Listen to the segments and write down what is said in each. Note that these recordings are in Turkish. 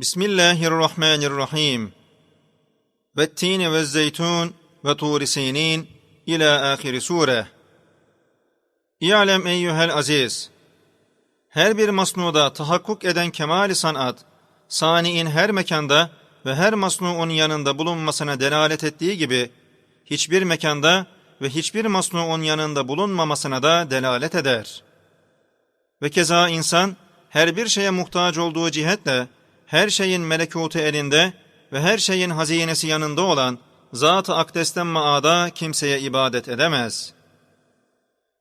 Bismillahirrahmanirrahim. Ve tini ve zeytun ve turi sinin ila ahiri sure. İ'lem eyyuhel aziz. Her bir masnuda tahakkuk eden kemali sanat, saniin her mekanda ve her masnuun yanında bulunmasına delalet ettiği gibi, hiçbir mekanda ve hiçbir masnuun yanında bulunmamasına da delalet eder. Ve keza insan, her bir şeye muhtaç olduğu cihetle, her şeyin melekutu elinde ve her şeyin hazinesi yanında olan Zat-ı Akdes'ten maada kimseye ibadet edemez.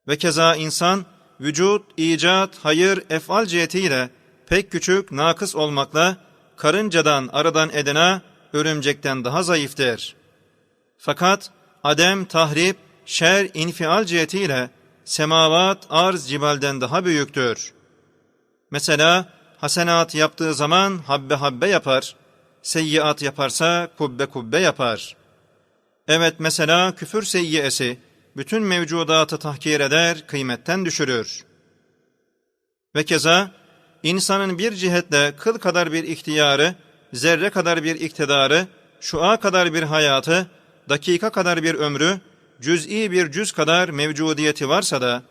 Ve keza insan, vücut, icat, hayır, efal cihetiyle pek küçük, nakıs olmakla, karıncadan, arıdan edena, örümcekten daha zayıftır. Fakat adem, tahrip, şer, infial cihetiyle semavat, arz, cibalden daha büyüktür. Mesela hasenat yaptığı zaman habbe habbe yapar, seyyiat yaparsa kubbe kubbe yapar. Evet mesela küfür seyyiyesi bütün mevcudatı tahkir eder, kıymetten düşürür. Ve keza insanın bir cihetle kıl kadar bir ihtiyarı, zerre kadar bir iktidarı, şua kadar bir hayatı, dakika kadar bir ömrü, cüz'i bir cüz kadar mevcudiyeti varsa da,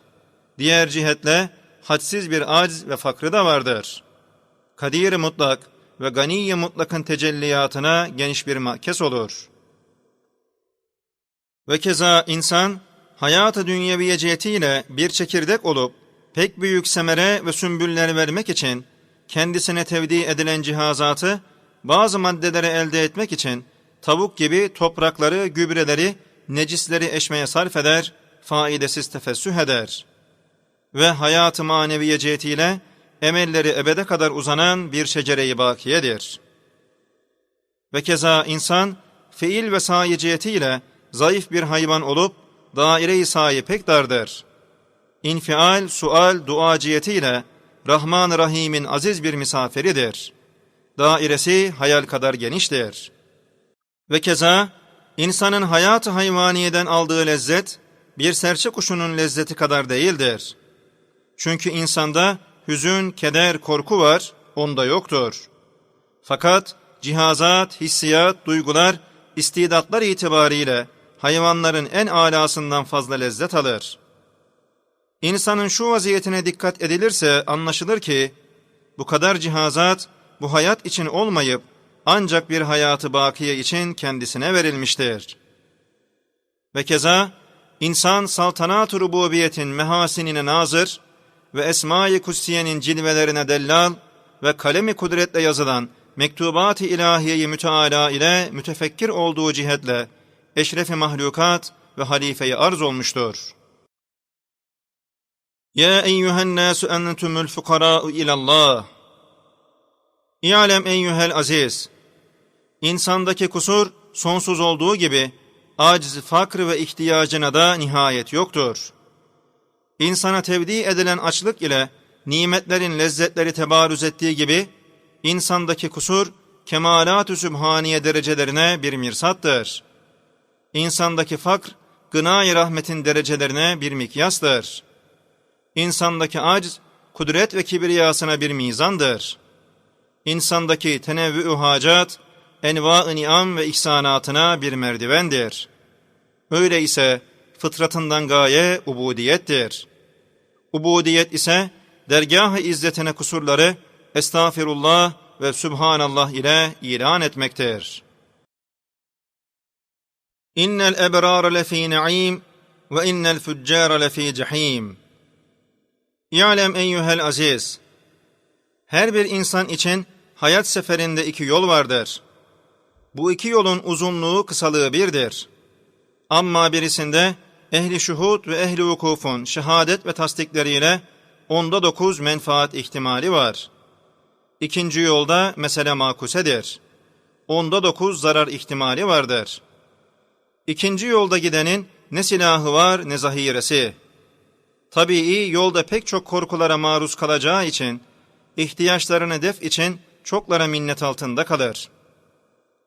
diğer cihetle hadsiz bir acz ve fakrı da vardır. Kadir mutlak ve gani mutlakın tecelliyatına geniş bir makes olur. Ve keza insan, hayatı dünyeviye cihetiyle bir çekirdek olup, pek büyük semere ve sümbüller vermek için, kendisine tevdi edilen cihazatı, bazı maddeleri elde etmek için, tavuk gibi toprakları, gübreleri, necisleri eşmeye sarf eder, faidesiz tefessüh eder. Ve hayatı maneviye cihetiyle, emelleri ebede kadar uzanan bir şecere-i bakiyedir. Ve keza insan, fiil ve sahi cihetiyle zayıf bir hayvan olup, daire-i sahi pek dardır. İnfial, sual, dua cihetiyle Rahman-ı Rahim'in aziz bir misafiridir. Dairesi hayal kadar geniştir. Ve keza insanın hayatı hayvaniyeden aldığı lezzet bir serçe kuşunun lezzeti kadar değildir. Çünkü insanda hüzün, keder, korku var, onda yoktur. Fakat cihazat, hissiyat, duygular, istidatlar itibariyle hayvanların en alasından fazla lezzet alır. İnsanın şu vaziyetine dikkat edilirse anlaşılır ki, bu kadar cihazat bu hayat için olmayıp ancak bir hayatı bakiye için kendisine verilmiştir. Ve keza insan saltanat-ı rububiyetin mehasinine nazır, ve Esma-i Kutsiye'nin cilvelerine dellal ve kalemi kudretle yazılan mektubat-ı ilahiyeyi müteala ile mütefekkir olduğu cihetle eşrefi mahlukat ve halifeyi arz olmuştur. Ya eyyühen nasu entumul fukara'u ilallah. İ'lem eyyühel aziz. İnsandaki kusur sonsuz olduğu gibi aciz, fakr ve ihtiyacına da nihayet yoktur.'' İnsana tevdi edilen açlık ile nimetlerin lezzetleri tebarüz ettiği gibi, insandaki kusur, kemalat-ı sübhaniye derecelerine bir mirsattır. İnsandaki fakr, gınay rahmetin derecelerine bir mikyastır. İnsandaki acz, kudret ve kibriyasına bir mizandır. İnsandaki tenevvü hacat, enva-ı niam ve ihsanatına bir merdivendir. Öyleyse fıtratından gaye ubudiyettir.'' Ubudiyet ise dergah-ı izzetine kusurları estağfirullah ve subhanallah ile ilan etmektir. İnnel ebrar lefî naîm ve innel füccâr lefî cehîm. İ'lem eyyuhel aziz. Her bir insan için hayat seferinde iki yol vardır. Bu iki yolun uzunluğu kısalığı birdir. Ama birisinde ehli şuhud ve ehli vukufun şehadet ve tasdikleriyle onda dokuz menfaat ihtimali var. İkinci yolda mesele makusedir. Onda dokuz zarar ihtimali vardır. İkinci yolda gidenin ne silahı var ne zahiresi. Tabii yolda pek çok korkulara maruz kalacağı için, ihtiyaçlarını def için çoklara minnet altında kalır.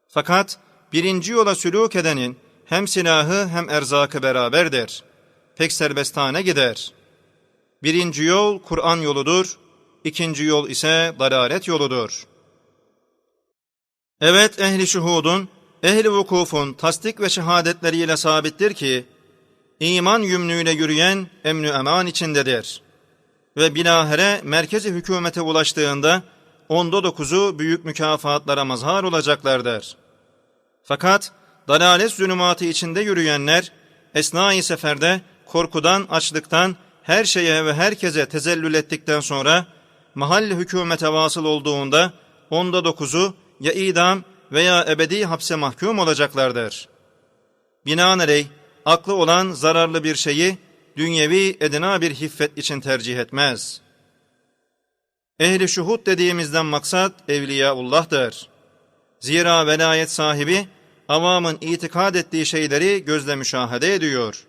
Fakat birinci yola sülûk edenin hem silahı hem erzakı beraberdir. Pek serbestane gider. Birinci yol Kur'an yoludur, ikinci yol ise dalalet yoludur. Evet ehli şuhudun, ehli vukufun tasdik ve şehadetleriyle sabittir ki, iman yümnüyle yürüyen emnü eman içindedir. Ve bilahere merkezi hükümete ulaştığında, onda dokuzu büyük mükafatlara mazhar olacaklardır. Fakat dalalet zulümatı içinde yürüyenler, esnai seferde korkudan, açlıktan, her şeye ve herkese tezellül ettikten sonra, mahalle hükümete vasıl olduğunda, onda dokuzu ya idam veya ebedi hapse mahkum olacaklardır. Binaenaleyh, aklı olan zararlı bir şeyi, dünyevi edina bir hiffet için tercih etmez. Ehli şuhud dediğimizden maksat Evliyaullah'dır. Zira velayet sahibi, avamın itikad ettiği şeyleri gözle müşahede ediyor.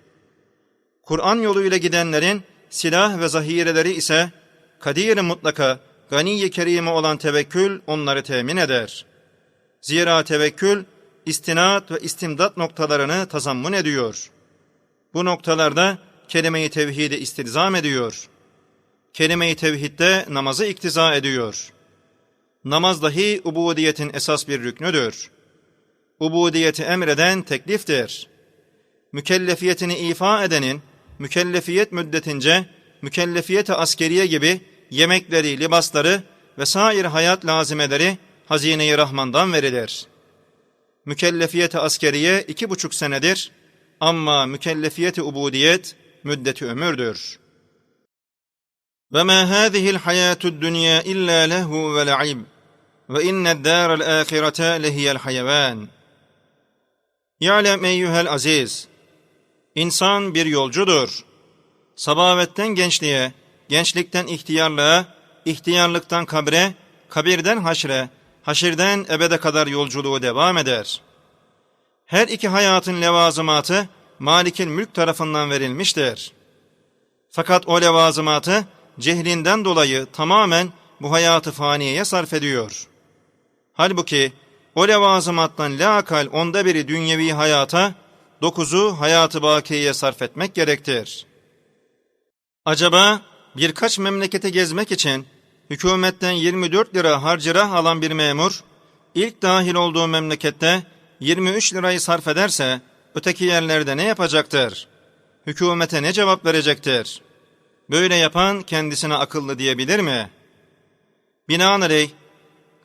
Kur'an yoluyla gidenlerin silah ve zahireleri ise kadir mutlaka, gani kerime olan tevekkül onları temin eder. Zira tevekkül istinat ve istimdat noktalarını tazammun ediyor. Bu noktalarda kelime-i tevhidi istilzam ediyor. Kelime-i tevhidde namazı iktiza ediyor. Namaz dahi ubudiyetin esas bir rüknüdür. Ubudiyeti emreden tekliftir. Mükellefiyetini ifa edenin, mükellefiyet müddetince, mükellefiyeti askeriye gibi yemekleri, libasları ve sair hayat lazimeleri hazine-i Rahman'dan verilir. Mükellefiyeti askeriye iki buçuk senedir ama mükellefiyeti ubudiyet müddeti ömürdür. Ve ma hâzihil hayâtud dünya illa lehu ve la'ib ve inned dârel âhirete lehiyel hayevân. Ya'lem eyyuhel aziz. İnsan bir yolcudur. Sabavetten gençliğe, gençlikten ihtiyarlığa, ihtiyarlıktan kabre, kabirden haşre, haşirden ebede kadar yolculuğu devam eder. Her iki hayatın levazımatı Malik'in mülk tarafından verilmiştir. Fakat o levazımatı cehlinden dolayı tamamen bu hayatı faniyeye sarf ediyor. Halbuki o levazımattan lakal onda biri dünyevi hayata, dokuzu hayatı bakiyeye sarf etmek gerektir. Acaba birkaç memlekete gezmek için hükümetten 24 lira harcırah alan bir memur, ilk dahil olduğu memlekette 23 lirayı sarf ederse, öteki yerlerde ne yapacaktır? Hükümete ne cevap verecektir? Böyle yapan kendisine akıllı diyebilir mi? Binaenaleyh,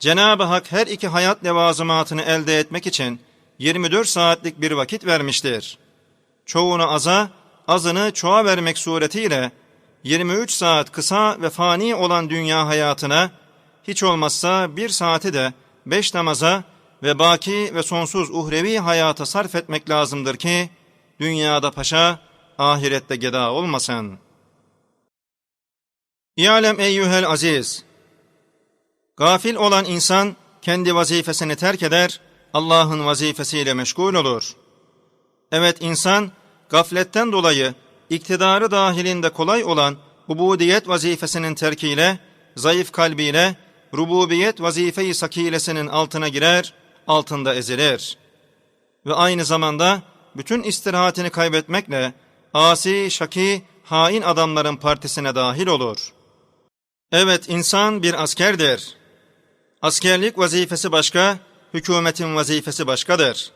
Cenab-ı Hak her iki hayat levazımatını elde etmek için 24 saatlik bir vakit vermiştir. Çoğunu aza, azını çoğa vermek suretiyle 23 saat kısa ve fani olan dünya hayatına hiç olmazsa bir saati de beş namaza ve baki ve sonsuz uhrevi hayata sarf etmek lazımdır ki dünyada paşa, ahirette geda olmasın. İ'alem eyyühel aziz. Gafil olan insan kendi vazifesini terk eder, Allah'ın vazifesiyle meşgul olur. Evet insan gafletten dolayı iktidarı dahilinde kolay olan ubudiyet vazifesinin terkiyle, zayıf kalbiyle, rububiyet vazifeyi sakilesinin altına girer, altında ezilir. Ve aynı zamanda bütün istirahatini kaybetmekle asi, şaki, hain adamların partisine dahil olur. Evet insan bir askerdir. Askerlik vazifesi başka, hükümetin vazifesi başkadır.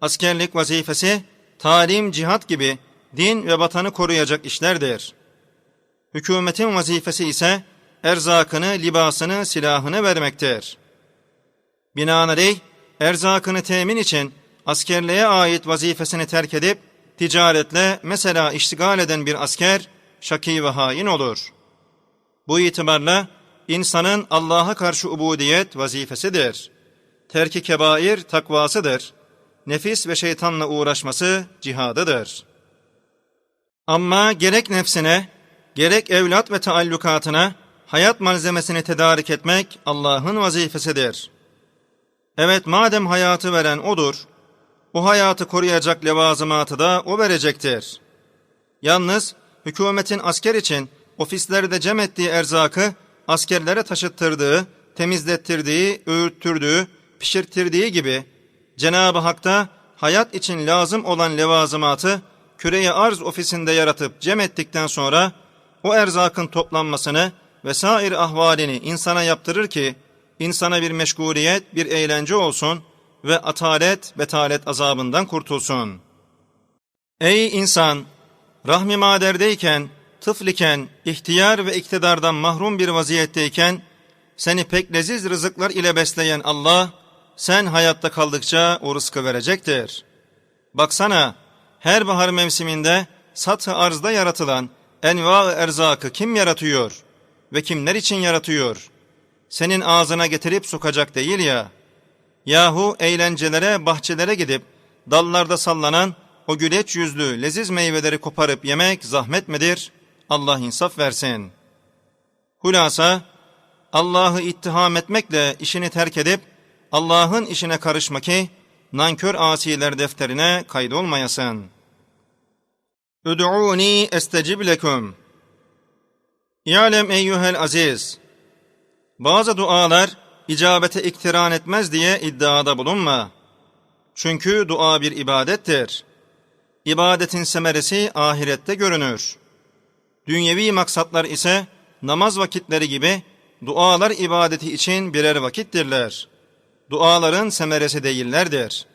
Askerlik vazifesi talim, cihat gibi din ve vatanı koruyacak işlerdir. Hükümetin vazifesi ise erzakını, libasını, silahını vermektir. Binaenaleyh erzakını temin için askerliğe ait vazifesini terk edip ticaretle mesela iştigal eden bir asker şaki ve hain olur. Bu itibarla insanın Allah'a karşı ubudiyet vazifesidir. Terki kebair takvasıdır. Nefis ve şeytanla uğraşması cihadıdır.'' Ama gerek nefsine, gerek evlat ve taallukatına hayat malzemesini tedarik etmek Allah'ın vazifesidir. Evet madem hayatı veren O'dur, o hayatı koruyacak levazımatı da O verecektir. Yalnız hükümetin asker için ofislerde cem ettiği erzakı askerlere taşıttırdığı, temizlettirdiği, öğüttürdüğü, pişirttirdiği gibi Cenab-ı Hak da hayat için lazım olan levazımatı küreyi arz ofisinde yaratıp cem ettikten sonra o erzakın toplanmasını ve sair ahvalini insana yaptırır ki insana bir meşguliyet, bir eğlence olsun ve atalet, betalet azabından kurtulsun. Ey insan! Rahmi maderdeyken, tıfliken, ihtiyar ve iktidardan mahrum bir vaziyetteyken, seni pek leziz rızıklar ile besleyen Allah, sen hayatta kaldıkça o rızkı verecektir. Baksana, her bahar mevsiminde satı arzda yaratılan enva erzakı kim yaratıyor ve kimler için yaratıyor? Senin ağzına getirip sokacak değil ya. Yahu eğlencelere, bahçelere gidip dallarda sallanan o güleç yüzlü leziz meyveleri koparıp yemek zahmet midir? Allah insaf versin. Hulasa, Allah'ı ittiham etmekle işini terk edip Allah'ın işine karışma ki nankör asiler defterine kaydolmayasın. Üd'uni estecib lekum. İ'lem eyyuhel aziz. Bazı dualar icabete iktiran etmez diye iddiada bulunma. Çünkü dua bir ibadettir. İbadetin semeresi ahirette görünür. Dünyevi maksatlar ise namaz vakitleri gibi dualar ibadeti için birer vakittirler. Duaların semeresi değillerdir.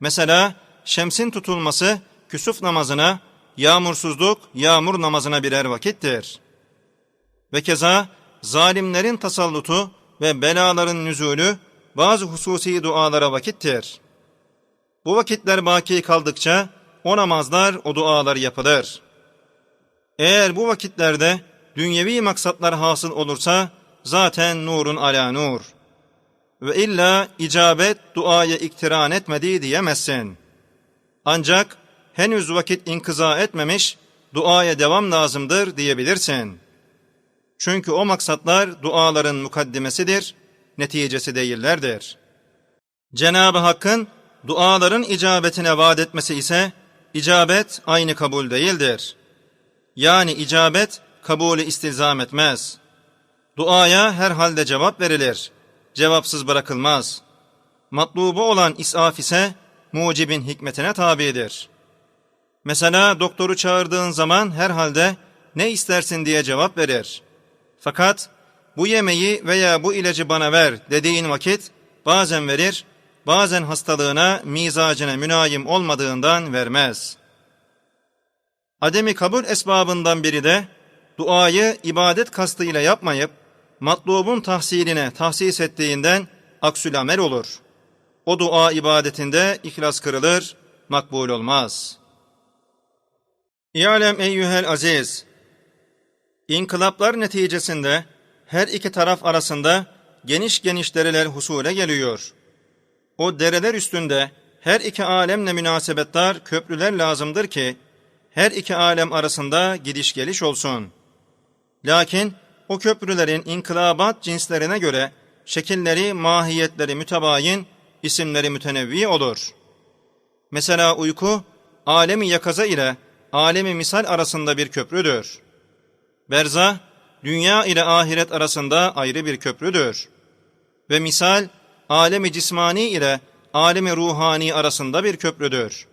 Mesela şemsin tutulması küsuf namazına, yağmursuzluk yağmur namazına birer vakittir. Ve keza zalimlerin tasallutu ve belaların nüzulü bazı hususi dualara vakittir. Bu vakitler baki kaldıkça o namazlar, o dualar yapılır. Eğer bu vakitlerde dünyevi maksatlar hasıl olursa zaten nurun ala nur. Ve illa icabet duaya iktiran etmedi diyemezsin. Ancak henüz vakit inkıza etmemiş, duaya devam lazımdır diyebilirsin. Çünkü o maksatlar duaların mukaddimesidir, neticesi değillerdir. Cenab-ı Hakk'ın duaların icabetine vaat etmesi ise, icabet aynı kabul değildir. Yani icabet kabulü istilzam etmez. Duaya her halde cevap verilir, cevapsız bırakılmaz. Matlubu olan isaf ise mucibin hikmetine tabidir. Mesela doktoru çağırdığın zaman herhalde ne istersin diye cevap verir. Fakat bu yemeği veya bu ilacı bana ver dediğin vakit bazen verir, bazen hastalığına, mizacına münayim olmadığından vermez. Ademi kabul esbabından biri de duayı ibadet kastıyla yapmayıp matlubun tahsiline tahsis ettiğinden aksül amel olur. O dua ibadetinde ihlas kırılır, makbul olmaz. İ'lem eyyühel aziz, İnkılaplar neticesinde her iki taraf arasında geniş geniş dereler husule geliyor. O dereler üstünde her iki alemle münasebetler köprüler lazımdır ki her iki alem arasında gidiş geliş olsun. Lakin o köprülerin inkılabat cinslerine göre şekilleri, mahiyetleri mütebayin, isimleri mütenevvi olur. Mesela uyku, alemi yakaza ile alemi misal arasında bir köprüdür. Berza, dünya ile ahiret arasında ayrı bir köprüdür. Ve misal, alemi cismani ile alemi ruhani arasında bir köprüdür.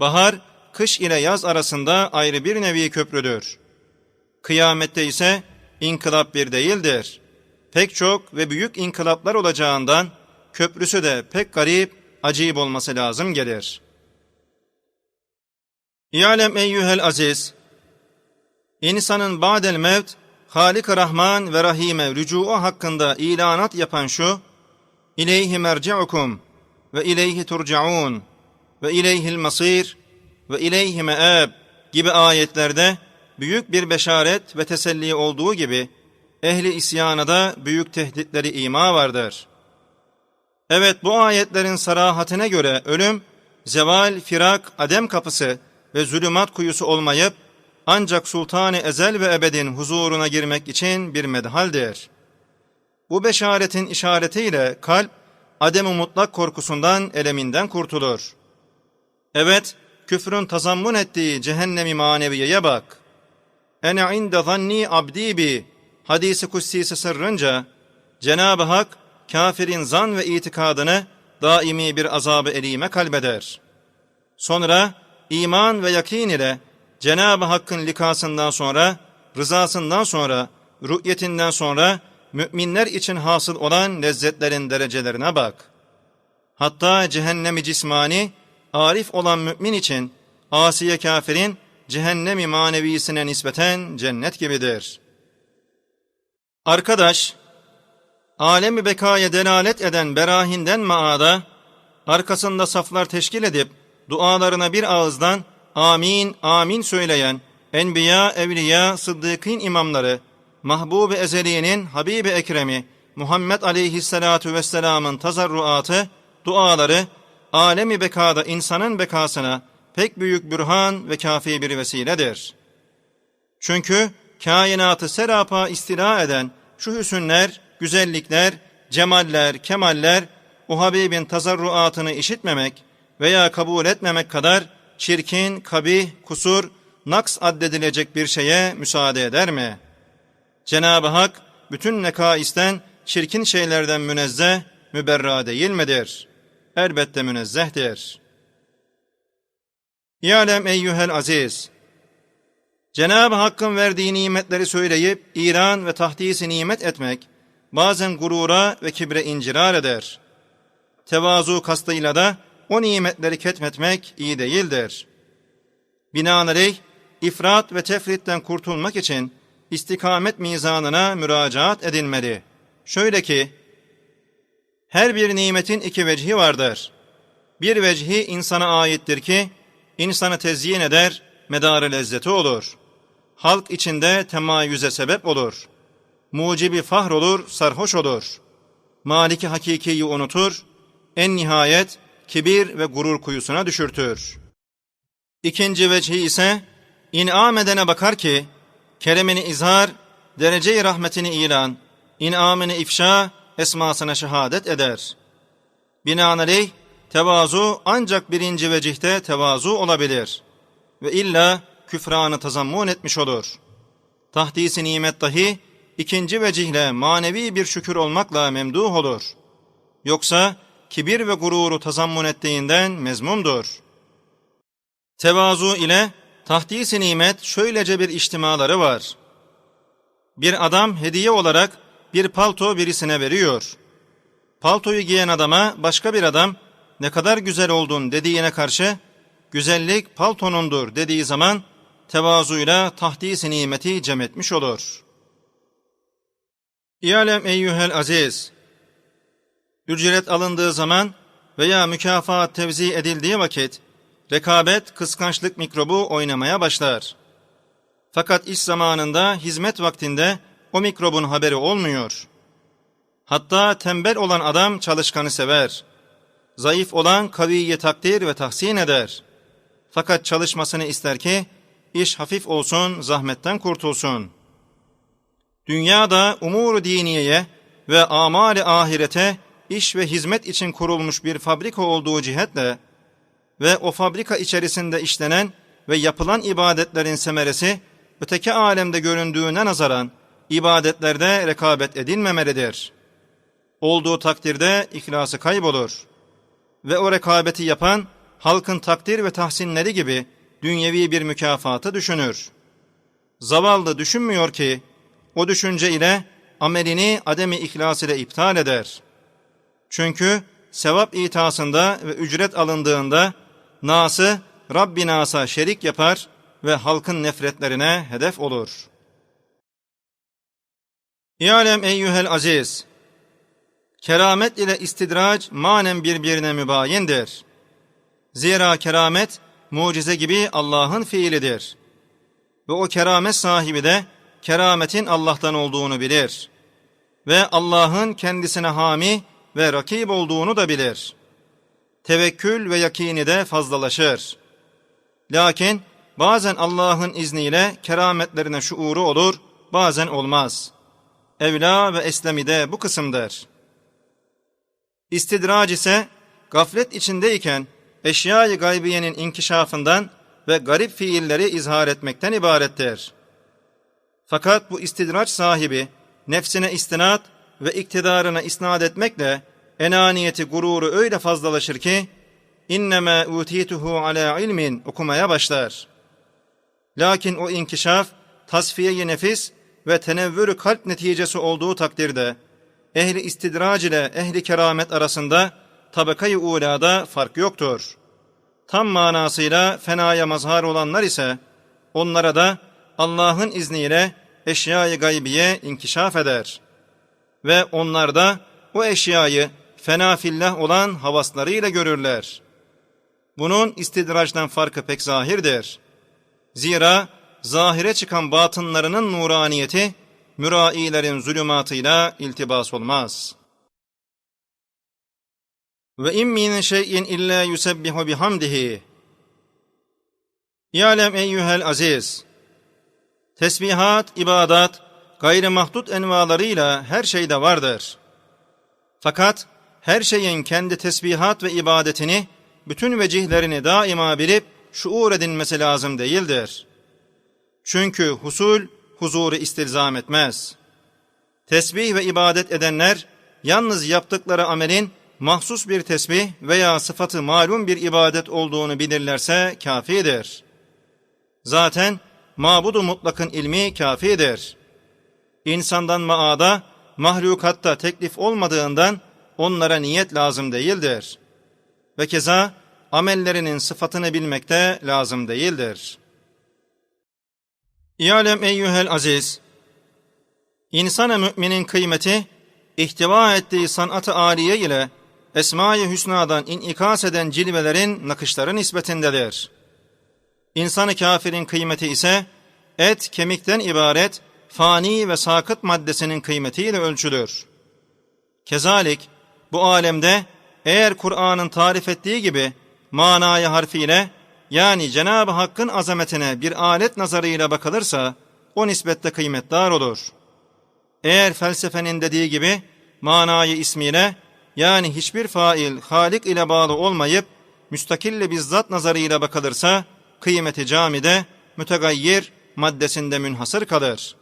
Bahar, kış ile yaz arasında ayrı bir nevi köprüdür. Kıyamette ise inkılap bir değildir. Pek çok ve büyük inkılaplar olacağından köprüsü de pek garip, acayip olması lazım gelir. İ'lem eyyühel aziz, İnsanın ba'del mevt, halik Rahman ve Rahim'e rücuu hakkında ilanat yapan şu, İleyhi merci'ukum ve ileyhi turcaun ve ileyhil masir ve ileyhi me'ab gibi ayetlerde büyük bir beşaret ve teselli olduğu gibi ehli isyana da büyük tehditleri ima vardır. Evet bu ayetlerin sarahatine göre ölüm, zeval, firak, adem kapısı ve zulümat kuyusu olmayıp ancak sultanı ezel ve ebedin huzuruna girmek için bir medhaldir. Bu beşaretin işaretiyle kalp adem mutlak korkusundan eleminden kurtulur. Evet, küfrün tazammun ettiği cehennemi maneviyeye bak. Ene inde zanni abdi bi hadisi kutsisi sırrınca Cenab-ı Hak kafirin zan ve itikadını daimi bir azabı elime kalbeder. Sonra iman ve yakin ile Cenab-ı Hakk'ın likasından sonra, rızasından sonra, rü'yetinden sonra müminler için hasıl olan lezzetlerin derecelerine bak. Hatta cehennemi cismani, arif olan mümin için asiye kafirin cehennemi manevisine nispeten cennet gibidir. Arkadaş, alemi bekaya delalet eden berahinden maada, arkasında saflar teşkil edip, dualarına bir ağızdan amin amin söyleyen, enbiya, evliya, sıddıkîn imamları, Mahbub-i Ezeli'nin Habibi Ekrem'i, Muhammed aleyhissalatu vesselamın tazarruatı, duaları, alemi bekada insanın bekasına pek büyük bürhan ve kafi bir vesiledir. Çünkü kainatı serapa istila eden şu hüsünler, güzellikler, cemaller, kemaller, o Habibin tazarruatını işitmemek veya kabul etmemek kadar çirkin, kabih, kusur, naks addedilecek bir şeye müsaade eder mi? Cenab-ı Hak bütün nekaisten, çirkin şeylerden münezzeh, müberra değil midir? Elbette münezzehtir. İyalem eyyühel aziz, Cenab-ı Hakk'ın verdiği nimetleri söyleyip İran ve tahdisi nimet etmek bazen gurura ve kibre incirar eder. Tevazu kastıyla da o nimetleri ketmetmek iyi değildir. Binaenaleyh ifrat ve tefritten kurtulmak için istikamet mizanına müracaat edilmeli. Şöyle ki, her bir nimetin iki vecihi vardır. Bir vecihi insana aittir ki, insanı tezyin eder, medarı lezzeti olur. Halk içinde temayüze sebep olur. Mucibi fahr olur, sarhoş olur. Maliki hakikiyi unutur, en nihayet kibir ve gurur kuyusuna düşürtür. İkinci vecihi ise, inam edene bakar ki, keremini izhar, derece-i rahmetini ilan, inamını ifşa, esmasına şehadet eder. Binaenaleyh, tevazu ancak birinci vecihte tevazu olabilir. Ve illa küfranı tazammun etmiş olur. Tahdisi nimet dahi, ikinci vecihle manevi bir şükür olmakla memduh olur. Yoksa kibir ve gururu tazammun ettiğinden mezmumdur. Tevazu ile tahdisi nimet şöylece bir içtimaları var. Bir adam hediye olarak bir palto birisine veriyor. Paltoyu giyen adama başka bir adam ne kadar güzel oldun dediğine karşı güzellik paltonundur dediği zaman tevazuyla tahdis nimeti cem etmiş olur. İyalem eyyühel aziz, ücret alındığı zaman veya mükafat tevzi edildiği vakit rekabet, kıskançlık mikrobu oynamaya başlar. Fakat iş zamanında, hizmet vaktinde o mikrobun haberi olmuyor. Hatta tembel olan adam çalışkanı sever. Zayıf olan kaviye takdir ve tahsin eder. Fakat çalışmasını ister ki iş hafif olsun, zahmetten kurtulsun. Dünyada umuru diniyeye ve amali ahirete iş ve hizmet için kurulmuş bir fabrika olduğu cihetle ve o fabrika içerisinde işlenen ve yapılan ibadetlerin semeresi öteki alemde göründüğüne nazaran ibadetlerde rekabet edilmemelidir. Olduğu takdirde ihlası kaybolur. Ve o rekabeti yapan halkın takdir ve tahsinleri gibi dünyevi bir mükafatı düşünür. Zavallı düşünmüyor ki o düşünce ile amelini ademi ihlas ile iptal eder. Çünkü sevap itasında ve ücret alındığında Nas'ı Rabbi Nas'a şerik yapar ve halkın nefretlerine hedef olur. İyalem eyyühel aziz, keramet ile istidrac manen birbirine mübayindir. Zira keramet, mucize gibi Allah'ın fiilidir. Ve o keramet sahibi de kerametin Allah'tan olduğunu bilir. Ve Allah'ın kendisine hami ve rakip olduğunu da bilir.'' tevekkül ve yakini de fazlalaşır. Lakin bazen Allah'ın izniyle kerametlerine şuuru olur, bazen olmaz. Evla ve Eslemi de bu kısımdır. İstidrac ise gaflet içindeyken eşyayı gaybiyenin inkişafından ve garip fiilleri izhar etmekten ibarettir. Fakat bu istidraç sahibi nefsine istinat ve iktidarına isnat etmekle enaniyeti, gururu öyle fazlalaşır ki inneme utituhu ala ilmin okumaya başlar. Lakin o inkişaf, tasfiye-i nefis ve tenevvürü kalp neticesi olduğu takdirde ehli istidrac ile ehli keramet arasında tabakayı ulada fark yoktur. Tam manasıyla fenaya mazhar olanlar ise onlara da Allah'ın izniyle eşyayı gaybiye inkişaf eder. Ve onlar da o eşyayı fena fillah olan havaslarıyla görürler. Bunun istidraçtan farkı pek zahirdir. Zira zahire çıkan batınlarının nuraniyeti mürailerin zulümatıyla iltibas olmaz. Ve in min şeyin illa yusebbihu bihamdihi. İ'lem eyyuhel aziz. Tesbihat, ibadat, gayri mahdut envalarıyla her şeyde vardır. Fakat her şeyin kendi tesbihat ve ibadetini, bütün vecihlerini daima bilip şuur edinmesi lazım değildir. Çünkü husul, huzuru istilzam etmez. Tesbih ve ibadet edenler, yalnız yaptıkları amelin mahsus bir tesbih veya sıfatı malum bir ibadet olduğunu bilirlerse kafidir. Zaten mabudu mutlakın ilmi kafidir. İnsandan maada, mahlukatta teklif olmadığından onlara niyet lazım değildir. Ve keza amellerinin sıfatını bilmek de lazım değildir. İyalem eyyühel aziz, insana müminin kıymeti, ihtiva ettiği sanat-ı aliye ile Esma-i Hüsna'dan inikas eden cilvelerin nakışları nispetindedir. İnsanı kafirin kıymeti ise et kemikten ibaret fani ve sakıt maddesinin kıymetiyle ölçülür. Kezalik bu alemde eğer Kur'an'ın tarif ettiği gibi manayı harfiyle yani Cenab-ı Hakk'ın azametine bir alet nazarıyla bakılırsa o nisbette kıymetdar olur. Eğer felsefenin dediği gibi manayı ismiyle yani hiçbir fail Halik ile bağlı olmayıp müstakille bizzat nazarıyla bakılırsa kıymeti camide mütegayyir maddesinde münhasır kalır.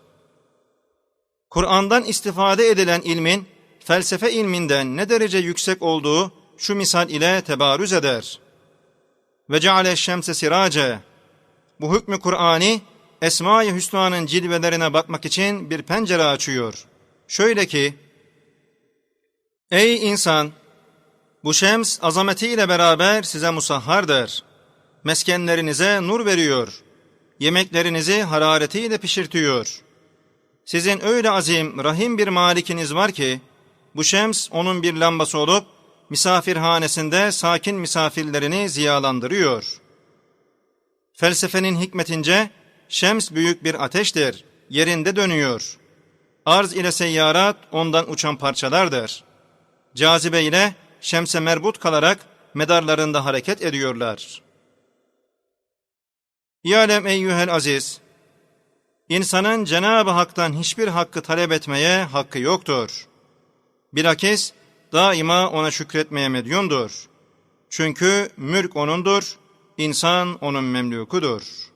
Kur'an'dan istifade edilen ilmin felsefe ilminden ne derece yüksek olduğu şu misal ile tebarüz eder. Ve ceale şemse sirace. Bu hükmü Kur'ani Esma-i Hüsna'nın cilvelerine bakmak için bir pencere açıyor. Şöyle ki, Ey insan! Bu şems azametiyle beraber size musahhardır. Meskenlerinize nur veriyor. Yemeklerinizi hararetiyle pişirtiyor. Sizin öyle azim, rahim bir malikiniz var ki, bu şems onun bir lambası olup, misafirhanesinde sakin misafirlerini ziyalandırıyor. Felsefenin hikmetince, şems büyük bir ateştir, yerinde dönüyor. Arz ile seyyarat ondan uçan parçalardır.'' cazibe ile şemse merbut kalarak medarlarında hareket ediyorlar. İyalem eyyühel aziz, insanın Cenab-ı Hak'tan hiçbir hakkı talep etmeye hakkı yoktur. Bilakis daima ona şükretmeye medyundur. Çünkü mülk O'nundur, insan O'nun memlukudur.''